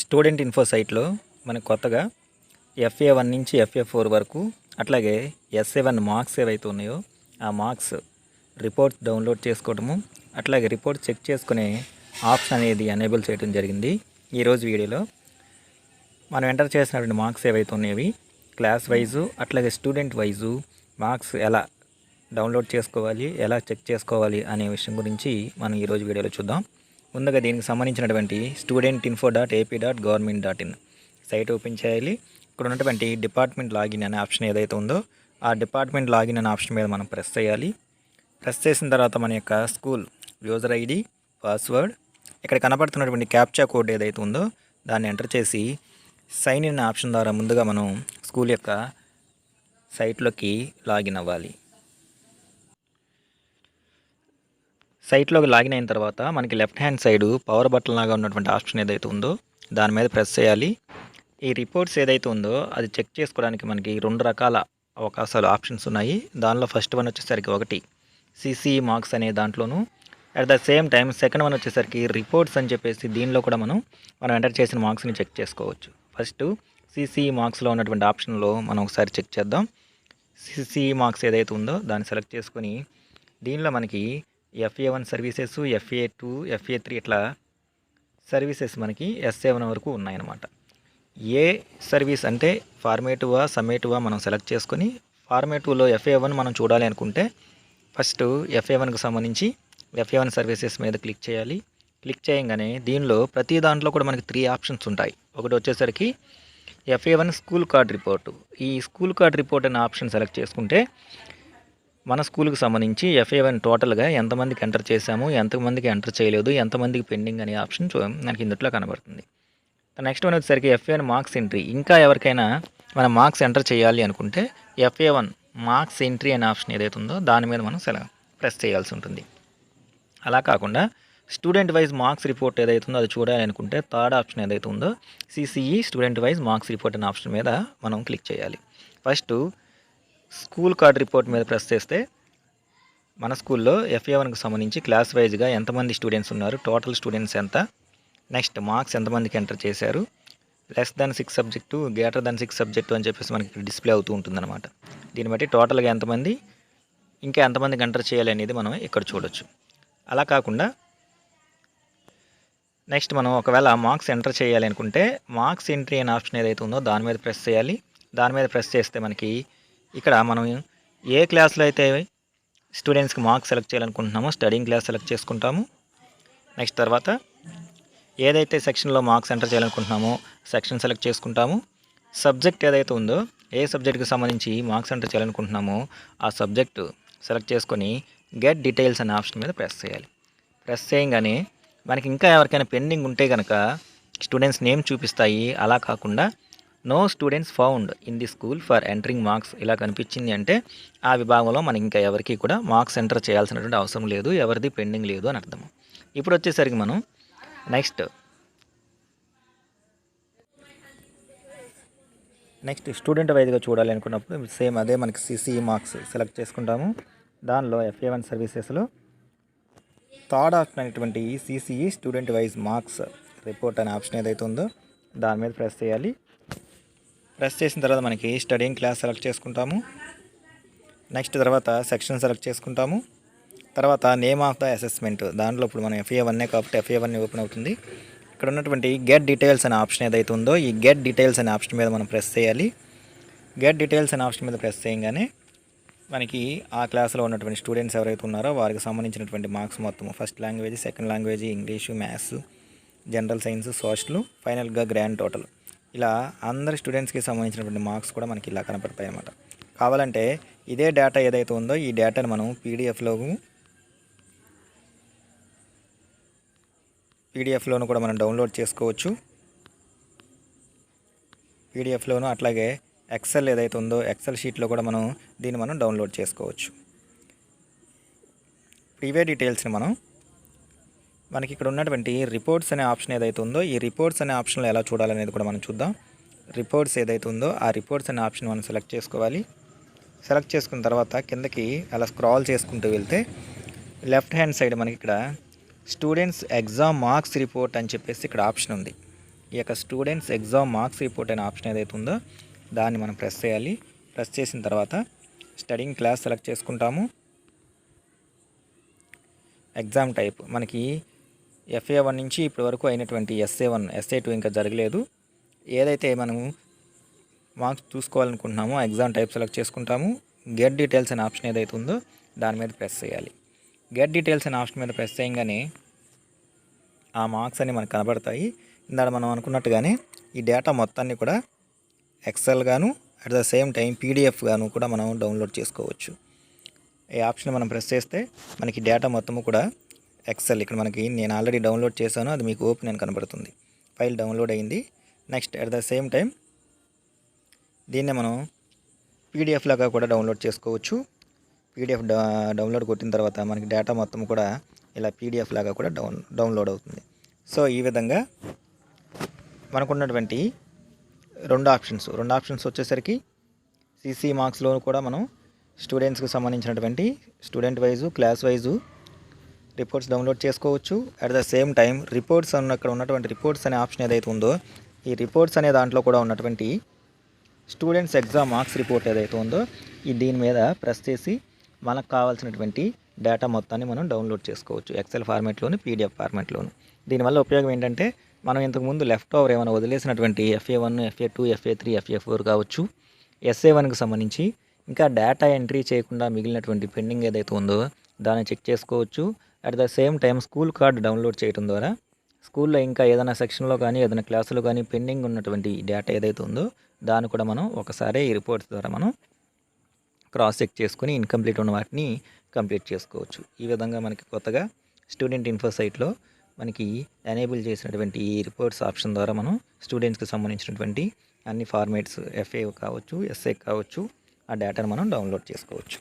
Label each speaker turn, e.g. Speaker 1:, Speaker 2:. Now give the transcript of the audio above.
Speaker 1: Student info సైట్లో మనకు కొత్తగా ఎఫ్ఏ వన్ నుంచి ఎఫ్ఏ ఫోర్ వరకు అట్లాగే ఎస్ఏ వన్ మార్క్స్ ఏవైతే ఉన్నాయో ఆ మార్క్స్ రిపోర్ట్ డౌన్లోడ్ చేసుకోవడము అట్లాగే రిపోర్ట్ చెక్ చేసుకునే ఆప్షన్ అనేది ఎనేబుల్ చేయడం జరిగింది ఈరోజు వీడియోలో. మనం ఎంటర్ చేసినటువంటి మార్క్స్ ఏవైతే ఉన్నాయవి క్లాస్ వైజు అట్లాగే స్టూడెంట్ వైజు మార్క్స్ ఎలా డౌన్లోడ్ చేసుకోవాలి ఎలా చెక్ చేసుకోవాలి అనే విషయం గురించి మనం ఈరోజు వీడియోలో చూద్దాం. ముందుగా దీనికి సంబంధించినటువంటి student info dot AP dot government dot in site open చేయాలి. ఇక్కడ ఉన్నటువంటి డిపార్ట్మెంట్ లాగిన్ అనే ఆప్షన్ ఏదైతే ఉందో ఆ డిపార్ట్మెంట్ లాగిన్ అనే ఆప్షన్ మీద మనం ప్రెస్ చేయాలి. ప్రెస్ చేసిన తర్వాత మన యొక్క స్కూల్ యూజర్ ఐడి పాస్వర్డ్ ఇక్కడ కనపడుతున్నటువంటి క్యాప్చా కోడ్ ఏదైతే ఉందో దాన్ని ఎంటర్ చేసి సైన్ ఇన్ ఆప్షన్ ద్వారా ముందుగా మనం స్కూల్ యొక్క సైట్లోకి లాగిన్ అవ్వాలి. సైట్లోకి లాగిన్ అయిన తర్వాత మనకి left hand side power button లాగా ఉన్నటువంటి ఆప్షన్ ఏదైతే ఉందో దాని మీద ప్రెస్ చేయాలి. ఈ రిపోర్ట్స్ ఏదైతే ఉందో అది చెక్ చేసుకోవడానికి మనకి రెండు రకాల అవకాశాలు ఆప్షన్స్ ఉన్నాయి. దానిలో ఫస్ట్ వన్ వచ్చేసరికి ఒకటి సిసి మార్క్స్ అనే దాంట్లోను. At the same time second one వచ్చేసరికి రిపోర్ట్స్ అని చెప్పేసి దీనిలో కూడా మనం మనం ఎంటర్ చేసిన మార్క్స్ని చెక్ చేసుకోవచ్చు. ఫస్ట్ సిసి మార్క్స్లో ఉన్నటువంటి ఆప్షన్లో మనం ఒకసారి చెక్ చేద్దాం. సిసి మార్క్స్ ఏదైతే ఉందో దాన్ని సెలెక్ట్ చేసుకొని దీనిలో మనకి FA one services FA two FA three ఇట్లా సర్వీసెస్ మనకి ఎస్ వన్ వరకు ఉన్నాయన్నమాట. ఏ సర్వీస్ అంటే ఫార్మేటివా సమ్మేటివా మనం సెలెక్ట్ చేసుకొని ఫార్మేటివ్లో ఎఫ్ఏ వన్ మనం చూడాలి అనుకుంటే ఫస్ట్ ఎఫ్ఏ వన్కి సంబంధించి ఎఫ్ఏ వన్ సర్వీసెస్ మీద క్లిక్ చేయాలి. క్లిక్ చేయగానే దీనిలో ప్రతి దాంట్లో కూడా మనకి త్రీ ఆప్షన్స్ ఉంటాయి. ఒకటి వచ్చేసరికి FA one school card report. ఈ స్కూల్ కార్డ్ రిపోర్ట్ అనే ఆప్షన్ సెలెక్ట్ చేసుకుంటే మన స్కూల్కి సంబంధించి ఎఫ్ఏ వన్ టోటల్గా ఎంతమందికి ఎంటర్ చేశాము ఎంతమందికి ఎంటర్ చేయలేదు ఎంతమందికి పెండింగ్ అనే ఆప్షన్ చూ- మనకి ఇందులో కనబడుతుంది. నెక్స్ట్ వన్ వచ్చేసరికి ఎఫ్ఏ వన్ మార్క్స్ ఎంట్రీ. ఇంకా ఎవరికైనా మనం మార్క్స్ ఎంటర్ చేయాలి అనుకుంటే ఎఫ్ఏ వన్ మార్క్స్ ఎంట్రీ అనే ఆప్షన్ ఏదైతే ఉందో దాని మీద మనం సెల ప్రెస్ చేయాల్సి ఉంటుంది. అలా కాకుండా స్టూడెంట్ వైజ్ మార్క్స్ రిపోర్ట్ ఏదైతే ఉందో అది చూడాలి అనుకుంటే థర్డ్ ఆప్షన్ ఏదైతే ఉందో CCE student wise marks report అనే ఆప్షన్ మీద మనం క్లిక్ చేయాలి. ఫస్ట్ స్కూల్ కార్డ్ రిపోర్ట్ మీద ప్రెస్ చేస్తే మన స్కూల్లో ఎఫ్ఏ వన్కి సంబంధించి క్లాస్ వైజ్గా ఎంతమంది స్టూడెంట్స్ ఉన్నారు టోటల్ స్టూడెంట్స్ ఎంత? నెక్స్ట్ మార్క్స్ ఎంతమందికి ఎంటర్ చేశారు? Less than six subject greater than six subject అని చెప్పేసి మనకి డిస్ప్లే అవుతూ ఉంటుందన్నమాట. దీన్ని బట్టి టోటల్గా ఎంతమంది ఇంకా ఎంతమందికి ఎంటర్ చేయాలి అనేది మనం ఇక్కడ చూడొచ్చు. అలా కాకుండా నెక్స్ట్ మనం ఒకవేళ మార్క్స్ ఎంటర్ చేయాలి అనుకుంటే మార్క్స్ ఎంట్రీ అనే ఆప్షన్ ఏదైతే ఉందో దాని మీద ప్రెస్ చేయాలి. దాని మీద ప్రెస్ చేస్తే మనకి ఇక్కడ మనం ఏ క్లాస్లో అయితే స్టూడెంట్స్కి మార్క్స్ సెలెక్ట్ చేయాలనుకుంటున్నామో స్టడింగ్ క్లాస్ సెలెక్ట్ చేసుకుంటాము. నెక్స్ట్ తర్వాత ఏదైతే సెక్షన్లో మార్క్స్ ఎంటర్ చేయాలనుకుంటున్నామో సెక్షన్ సెలెక్ట్ చేసుకుంటాము. సబ్జెక్ట్ ఏదైతే ఉందో ఏ సబ్జెక్ట్కి సంబంధించి మార్క్స్ ఎంటర్ చేయాలనుకుంటున్నామో ఆ సబ్జెక్టు సెలెక్ట్ చేసుకొని గెట్ డీటెయిల్స్ అనే ఆప్షన్ మీద ప్రెస్ చేయాలి. ప్రెస్ చేయగానే మనకి ఇంకా ఎవరికైనా పెండింగ్ ఉంటే కనుక స్టూడెంట్స్ నేమ్ చూపిస్తాయి. అలా కాకుండా no students found in the school for entering marks. ఇలా కనిపించింది అంటే ఆ విభాగంలో మనకి ఇంకా ఎవరికి కూడా మార్క్స్ ఎంటర్ చేయాల్సినటువంటి అవసరం లేదు ఎవరిది పెండింగ్ లేదు అని అర్థం ఇప్పుడు వచ్చేసరికి మనం నెక్స్ట్. నెక్స్ట్ స్టూడెంట్ వైజ్గా చూడాలి అనుకున్నప్పుడు సేమ్ అదే మనకి సిసిఈ మార్క్స్ సెలెక్ట్ చేసుకుంటాము. దానిలో ఎఫ్ఏ వన్ సర్వీసెస్లో థర్డ్ ఆప్షన్ అనేటువంటి CCE student wise marks report అనే ఆప్షన్ ఏదైతే ఉందో దాని మీద ప్రెస్ చేయాలి. ప్రెస్ చేసిన తర్వాత మనకి స్టడీయింగ్ క్లాస్ సెలెక్ట్ చేసుకుంటాము. నెక్స్ట్ తర్వాత సెక్షన్ సెలెక్ట్ చేసుకుంటాము. తర్వాత నేమ్ ఆఫ్ ద అసెస్మెంట్ దాంట్లో ఇప్పుడు మనం ఎఫ్ఏ వన్నే కాబట్టి ఎఫ్ఏ వన్ ఓపెన్ అవుతుంది. ఇక్కడ ఉన్నటువంటి గెట్ డీటెయిల్స్ అనే ఆప్షన్ ఏదైతే ఉందో ఈ గెట్ డీటెయిల్స్ అనే ఆప్షన్ మీద మనం ప్రెస్ చేయాలి. గెట్ డీటెయిల్స్ అనే ఆప్షన్ మీద ప్రెస్ చేయగానే మనకి ఆ క్లాస్లో ఉన్నటువంటి స్టూడెంట్స్ ఎవరైతే ఉన్నారో వారికి సంబంధించినటువంటి మార్క్స్ మొత్తం first language second language English maths general science social ఫైనల్గా గ్రాండ్ టోటల్ ఇలా అందరి స్టూడెంట్స్కి సంబంధించినటువంటి మార్క్స్ కూడా మనకి ఇలా కనపడతాయి అన్నమాట. కావాలంటే ఇదే డేటా ఏదైతే ఉందో ఈ డేటాను మనం పీడిఎఫ్లో పీడిఎఫ్లోను కూడా మనం డౌన్లోడ్ చేసుకోవచ్చు. పీడిఎఫ్లోను అట్లాగే ఎక్సెల్ ఏదైతే ఉందో ఎక్సెల్ షీట్లో కూడా మనం దీన్ని మనం డౌన్లోడ్ చేసుకోవచ్చు. ఇవే డీటెయిల్స్ని మనం మనకి ఇక్కడ ఉన్నటువంటి రిపోర్ట్స్ అనే ఆప్షన్ ఏదైతే ఉందో ఈ రిపోర్ట్స్ అనే ఆప్షన్లో ఎలా చూడాలనేది కూడా మనం చూద్దాం. రిపోర్ట్స్ ఏదైతే ఉందో ఆ రిపోర్ట్స్ అనే ఆప్షన్ మనం సెలెక్ట్ చేసుకోవాలి. సెలెక్ట్ చేసుకున్న తర్వాత కిందకి అలా స్క్రాల్ చేసుకుంటూ వెళ్తే లెఫ్ట్ హ్యాండ్ సైడ్ మనకి ఇక్కడ స్టూడెంట్స్ ఎగ్జామ్ మార్క్స్ రిపోర్ట్ అని చెప్పేసి ఇక్కడ ఆప్షన్ ఉంది. ఈ యొక్క స్టూడెంట్స్ ఎగ్జామ్ మార్క్స్ రిపోర్ట్ అనే ఆప్షన్ ఏదైతే ఉందో దాన్ని మనం ప్రెస్ చేయాలి. ప్రెస్ చేసిన తర్వాత స్టడింగ్ క్లాస్ సెలెక్ట్ చేసుకుంటాము. ఎగ్జామ్ టైప్ మనకి ఎఫ్ఏ వన్ నుంచి ఇప్పటి వరకు అయినటువంటి ఎస్ఏ వన్ ఎస్ఏ టూ ఇంకా జరగలేదు. ఏదైతే మనము మార్క్స్ చూసుకోవాలనుకుంటున్నామో ఎగ్జామ్ టైప్ సెలెక్ట్ చేసుకుంటాము. గెట్ డీటెయిల్స్ అనే ఆప్షన్ ఏదైతే ఉందో దాని మీద ప్రెస్ చేయాలి. గెట్ డీటెయిల్స్ అనే ఆప్షన్ మీద ప్రెస్ చేయగానే ఆ మార్క్స్ అన్ని మనకు కనబడతాయి. ఇందాక మనం అనుకున్నట్టుగానే ఈ డేటా మొత్తాన్ని కూడా ఎక్సెల్ గాను at the same time PDF గాను కూడా మనం డౌన్లోడ్ చేసుకోవచ్చు. ఈ ఆప్షన్ మనం ప్రెస్ చేస్తే మనకి డేటా మొత్తము కూడా ఎక్సెల్ ఇక్కడ మనకి నేను ఆల్రెడీ డౌన్లోడ్ చేశాను. అది మీకు ఓపెన్ అని కనబడుతుంది. ఫైల్ డౌన్లోడ్ అయింది. Next at the same time దీన్నే మనం పీడిఎఫ్ లాగా కూడా డౌన్లోడ్ చేసుకోవచ్చు. పీడిఎఫ్ డౌన్లోడ్ కొట్టిన తర్వాత మనకి డేటా మొత్తం కూడా ఇలా పీడిఎఫ్ లాగా కూడా డౌన్ డౌన్లోడ్ అవుతుంది. సో ఈ విధంగా మనకున్నటువంటి రెండు ఆప్షన్స్ రెండు ఆప్షన్స్ వచ్చేసరికి సిసి మార్క్స్లో కూడా మనం స్టూడెంట్స్కి సంబంధించినటువంటి student wise class wise reports download చేసుకోవచ్చు. At the same time reports అన్న అక్కడ ఉన్నటువంటి రిపోర్ట్స్ అనే ఆప్షన్ ఏదైతే ఉందో ఈ రిపోర్ట్స్ అనే దాంట్లో కూడా ఉన్నటువంటి స్టూడెంట్స్ ఎగ్జామ్ మార్క్స్ రిపోర్ట్ ఏదైతే ఉందో ఈ దీని మీద ప్రెస్ చేసి మనకు కావాల్సినటువంటి డేటా మొత్తాన్ని మనం డౌన్లోడ్ చేసుకోవచ్చు. ఎక్సెల్ ఫార్మాట్లోను పీడిఎఫ్ ఫార్మాట్లోను దీనివల్ల ఉపయోగం ఏంటంటే మనం ఇంతకుముందు లెఫ్ట్ ఓవర్ ఏమైనా వదిలేసినటువంటి FA one FA two FA three FA four కావచ్చు. ఎస్ఏ వన్కి సంబంధించి ఇంకా డేటా ఎంట్రీ చేయకుండా మిగిలినటువంటి పెండింగ్ ఏదైతే ఉందో దాన్ని చెక్ చేసుకోవచ్చు. At the same time school card download చేయడం ద్వారా స్కూల్లో ఇంకా ఏదైనా సెక్షన్లో కానీ ఏదైనా క్లాసులో కానీ పెండింగ్ ఉన్నటువంటి డేటా ఏదైతే ఉందో దాన్ని కూడా మనం ఒకసారి ఈ రిపోర్ట్స్ ద్వారా మనం క్రాస్ చెక్ చేసుకుని ఇన్కంప్లీట్ ఉన్న వాటిని కంప్లీట్ చేసుకోవచ్చు. ఈ విధంగా మనకి కొత్తగా స్టూడెంట్ ఇన్ఫో సైట్లో మనకి ఎనేబుల్ చేసినటువంటి ఈ రిపోర్ట్స్ ఆప్షన్ ద్వారా మనం స్టూడెంట్స్కి సంబంధించినటువంటి అన్ని ఫార్మేట్స్ ఎఫ్ఏ కావచ్చు ఎస్ఏ కావచ్చు ఆ డేటాను మనం డౌన్లోడ్ చేసుకోవచ్చు.